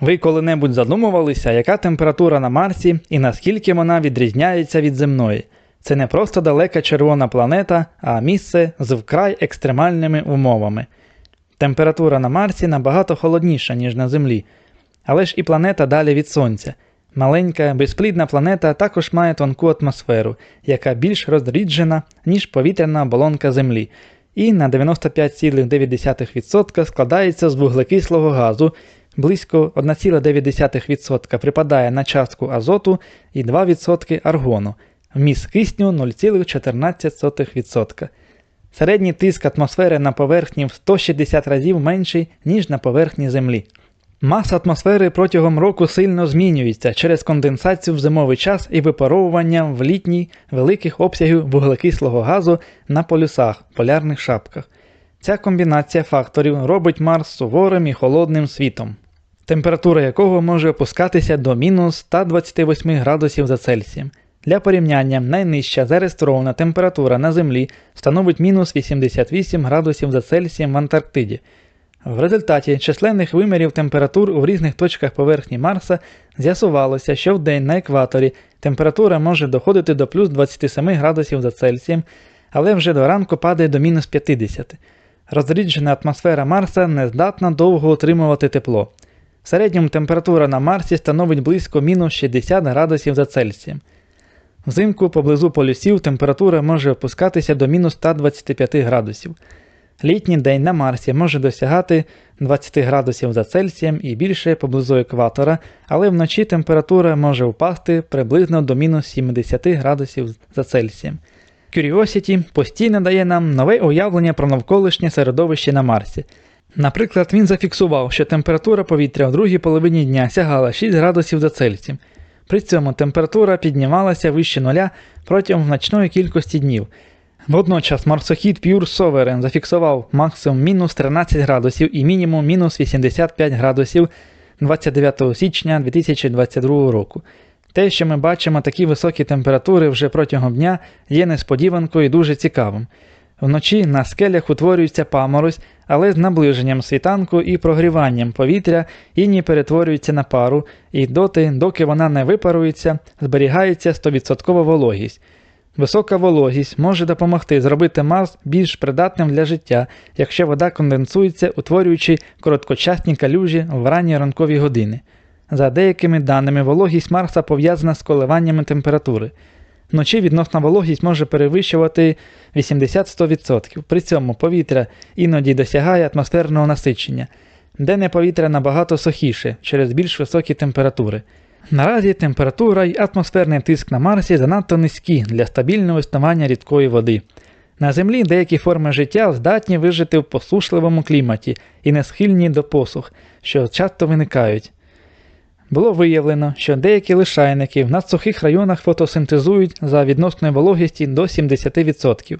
Ви коли-небудь задумувалися, яка температура на Марсі і наскільки вона відрізняється від земної? Це не просто далека червона планета, а місце з вкрай екстремальними умовами. Температура на Марсі набагато холодніша, ніж на Землі, але ж і планета далі від Сонця. Маленька, безплідна планета також має тонку атмосферу, яка більш розріджена, ніж повітряна оболонка Землі, і на 95,9% складається з вуглекислого газу, близько 1,9% припадає на частку азоту і 2% аргону, вміст кисню 0,14%. Середній тиск атмосфери на поверхні в 160 разів менший, ніж на поверхні Землі. Маса атмосфери протягом року сильно змінюється через конденсацію в зимовий час і випаровування в літній великих обсягів вуглекислого газу на полюсах, полярних шапках. Ця комбінація факторів робить Марс суворим і холодним світом, температура якого може опускатися до мінус 128 градусів за Цельсієм. Для порівняння найнижча зареєстрована температура на Землі становить мінус 88 градусів за Цельсієм в Антарктиді. В результаті численних вимірів температур у різних точках поверхні Марса з'ясувалося, що в день на екваторі температура може доходити до плюс 27 градусів за Цельсієм, але вже до ранку падає до мінус 50. Розріджена атмосфера Марса не здатна довго утримувати тепло. В середньому температура на Марсі становить близько мінус 60 градусів за Цельсієм. Взимку поблизу полюсів температура може опускатися до мінус 125 градусів. Літній день на Марсі може досягати 20 градусів за Цельсієм і більше поблизу екватора, але вночі температура може впасти приблизно до мінус 70 градусів за Цельсієм. Curiosity постійно дає нам нове уявлення про навколишнє середовище на Марсі. Наприклад, він зафіксував, що температура повітря в другій половині дня сягала 6 градусів за Цельсієм. При цьому температура піднімалася вище нуля протягом значної кількості днів. Водночас марсохід Pure Sovereign зафіксував максимум мінус 13 градусів і мінімум мінус 85 градусів 29 січня 2022 року. Те, що ми бачимо такі високі температури вже протягом дня, є несподіванкою і дуже цікавим. Вночі на скелях утворюється паморозь, але з наближенням світанку і прогріванням повітря іні перетворюється на пару, і доти, доки вона не випарується, зберігається 100% вологість. Висока вологість може допомогти зробити Марс більш придатним для життя, якщо вода конденсується, утворюючи короткочасні калюжі в ранні ранкові години. За деякими даними, вологість Марса пов'язана з коливаннями температури. Вночі відносна вологість може перевищувати 80-100%. При цьому повітря іноді досягає атмосферного насичення, денне повітря набагато сухіше через більш високі температури. Наразі температура і атмосферний тиск на Марсі занадто низькі для стабільного існування рідкої води. На Землі деякі форми життя здатні вижити в посушливому кліматі і не схильні до посух, що часто виникають. Було виявлено, що деякі лишайники в надсухих районах фотосинтезують за відносної вологісті до 70%.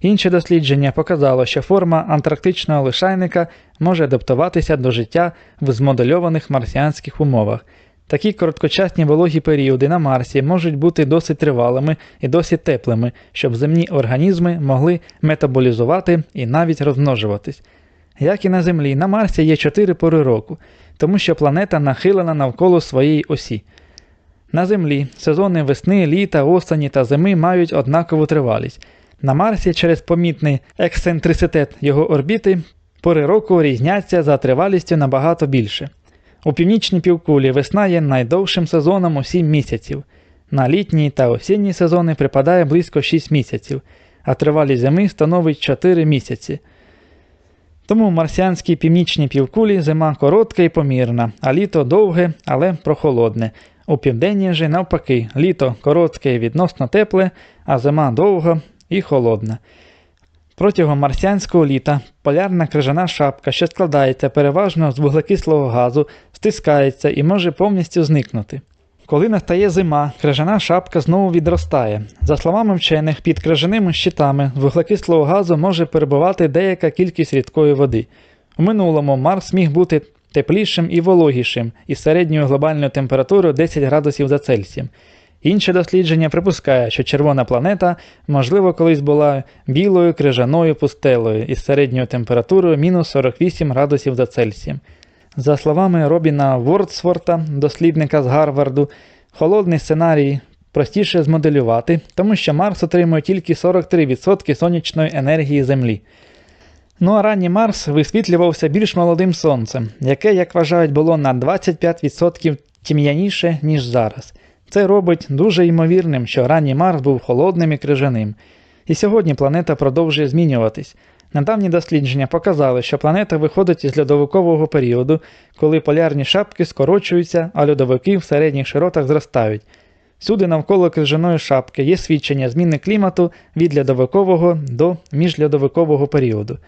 Інше дослідження показало, що форма антарктичного лишайника може адаптуватися до життя в змодельованих марсіанських умовах. Такі короткочасні вологі періоди на Марсі можуть бути досить тривалими і досить теплими, щоб земні організми могли метаболізувати і навіть розмножуватись. Як і на Землі, на Марсі є чотири пори року, тому що планета нахилена навколо своєї осі. На Землі сезони весни, літа, осені та зими мають однакову тривалість. На Марсі через помітний ексцентриситет його орбіти пори року різняться за тривалістю набагато більше. У північній півкулі весна є найдовшим сезоном у 7 місяців. На літній та осінній сезони припадає близько 6 місяців, а тривалість зими становить 4 місяці. Тому в марсіанській північній півкулі зима коротка і помірна, а літо довге, але прохолодне. У південній же навпаки, літо коротке і відносно тепле, а зима довга і холодна. Протягом марсіанського літа полярна крижана шапка, що складається переважно з вуглекислого газу, стискається і може повністю зникнути. Коли настає зима, крижана шапка знову відростає. За словами вчених, під крижаними щитами вуглекислого газу може перебувати деяка кількість рідкої води. У минулому Марс міг бути теплішим і вологішим із середньою глобальною температурою 10 градусів за Цельсієм. Інше дослідження припускає, що червона планета, можливо, колись була білою крижаною пустелою із середньою температурою мінус 48 градусів за Цельсієм. За словами Робіна Вордсворта, дослідника з Гарварду, холодний сценарій простіше змоделювати, тому що Марс отримує тільки 43% сонячної енергії Землі. Ну а ранній Марс висвітлювався більш молодим сонцем, яке, як вважають, було на 25% тім'яніше, ніж зараз. Це робить дуже ймовірним, що ранній Марс був холодним і крижаним. І сьогодні планета продовжує змінюватись. Недавні дослідження показали, що планета виходить із льодовикового періоду, коли полярні шапки скорочуються, а льодовики в середніх широтах зростають. Всюди навколо крижаної шапки є свідчення зміни клімату від льодовикового до міжльодовикового періоду.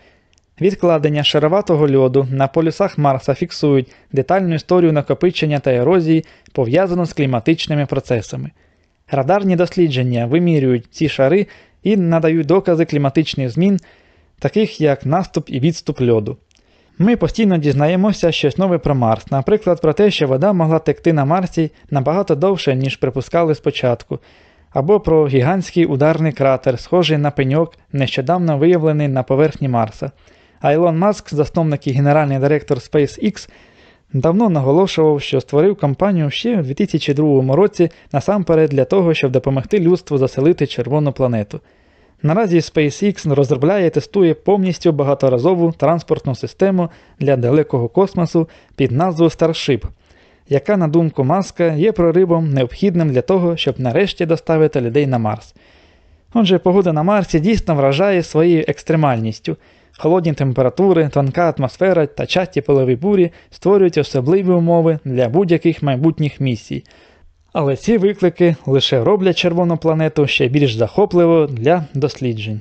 Відкладення шароватого льоду на полюсах Марса фіксують детальну історію накопичення та ерозії, пов'язану з кліматичними процесами. Радарні дослідження вимірюють ці шари і надають докази кліматичних змін, таких як наступ і відступ льоду. Ми постійно дізнаємося щось нове про Марс, наприклад, про те, що вода могла текти на Марсі набагато довше, ніж припускали спочатку, або про гігантський ударний кратер, схожий на пеньок, нещодавно виявлений на поверхні Марса. А Ілон Маск, засновник і генеральний директор SpaceX, давно наголошував, що створив компанію ще у 2002 році насамперед для того, щоб допомогти людству заселити червону планету. Наразі SpaceX розробляє і тестує повністю багаторазову транспортну систему для далекого космосу під назвою Starship, яка, на думку Маска, є проривом необхідним для того, щоб нарешті доставити людей на Марс. Отже, погода на Марсі дійсно вражає своєю екстремальністю. Холодні температури, тонка атмосфера та часті пилові бурі створюють особливі умови для будь-яких майбутніх місій. Але ці виклики лише роблять червону планету ще більш захопливою для досліджень.